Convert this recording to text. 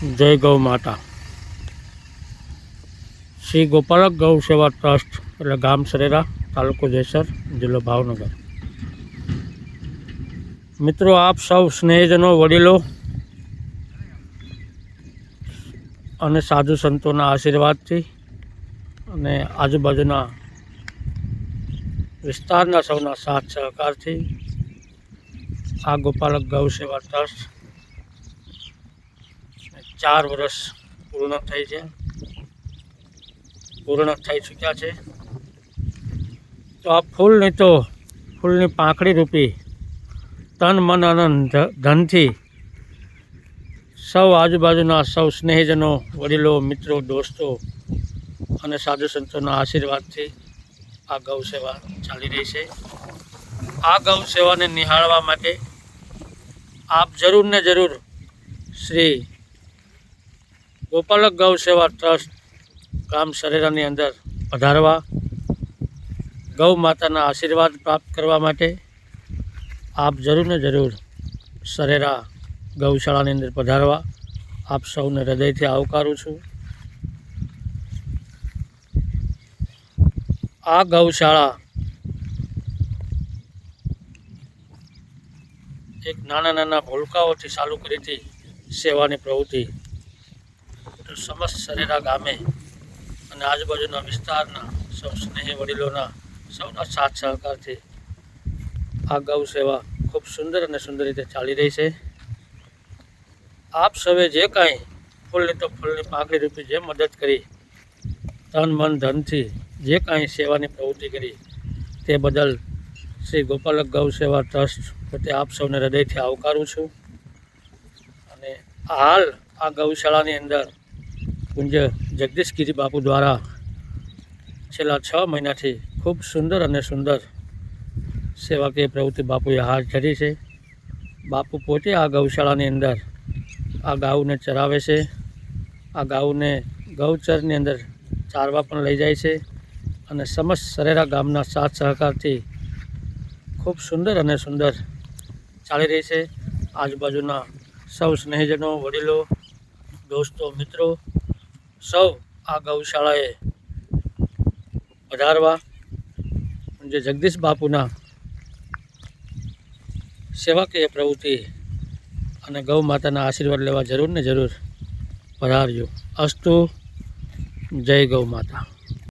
જય ગૌ માતા. શ્રી ગોપાલક ગૌ સેવા ટ્રસ્ટ, એટલે ગામ સરેરા, તાલુકો જેસર, જિલ્લો ભાવનગર. મિત્રો, આપ સૌ સ્નેહજનો વડીલો અને સાધુ સંતોના આશીર્વાદથી અને આજુબાજુના વિસ્તારના સૌના સાથ સહકારથી આ ગોપાલક ગૌ સેવા ટ્રસ્ટ ચાર વર્ષ પૂર્ણ થઈ છે. પૂર્ણ થઈ ચૂક્યા છે. તો આ ફૂલની તો ફૂલની પાંખડી રૂપી તન, મન અને ધ- ધનથી સૌ આજુબાજુના સૌ સ્નેહીજનો, વડીલો, મિત્રો, દોસ્તો અને સાધુ સંતોના આશીર્વાદથી આ ગૌ સેવા ચાલી રહી છે. આ ગૌ સેવાને નિહાળવા માટે આપ જરૂર ને જરૂર શ્રી ગોપાલક ગૌ સેવા ટ્રસ્ટ કામ સરેરાની અંદર પધારવા, ગૌ માતાના આશીર્વાદ પ્રાપ્ત કરવા માટે આપ જરૂર ને જરૂર સરેરા ગૌશાળાની અંદર પધારવા. આપ સૌને હૃદયથી આવકારું છું. આ ગૌશાળા એક નાના નાના ભૂલકાઓથી ચાલુ કરી હતી સેવાની પ્રવૃત્તિ. સમસ્ત સરેરા ગામે અને આજુબાજુના વિસ્તારના સૌ સ્નેહી વડીલોના સૌના સાથ સહકારથી આ ગૌ સેવા ખૂબ સુંદર અને સુંદર રીતે ચાલી રહી છે. આપ સૌએ જે કાંઈ ફૂલની તો ફૂલની પાંખડી રૂપી જે મદદ કરી, તન મન ધનથી જે કાંઈ સેવાની પ્રવૃત્તિ કરી, તે બદલ શ્રી ગોપાલક ગૌ સેવા ટ્રસ્ટ પ્રત્યે આપ સૌને હૃદયથી આવકારું છું. અને હાલ આ ગૌશાળાની અંદર પૂજ્ય જગદીશગીરી બાપુ દ્વારા છેલ્લા છ મહિનાથી ખૂબ સુંદર અને સુંદર સેવાકીય પ્રવૃત્તિ બાપુએ હાથ ધરી છે. બાપુ પોતે આ ગૌશાળાની અંદર આ ગાઉને ચરાવે છે. આ ગાઉને ગૌચરની અંદર ચારવા પણ લઈ જાય છે અને સમસ્ત સરેરા ગામના સાથ સહકારથી ખૂબ સુંદર અને સુંદર ચાલી રહી છે. આજુબાજુના સૌ સ્નેહજનો, વડીલો, દોસ્તો, મિત્રો સૌ આ ગૌશાળાએ પધારવા. જે જગદીશ બાપુના સેવાકીય પ્રવૃત્તિ અને ગૌ માતાના આશીર્વાદ લેવા જરૂર ને જરૂર પધારજો. અસ્તુ જય ગૌ માતા.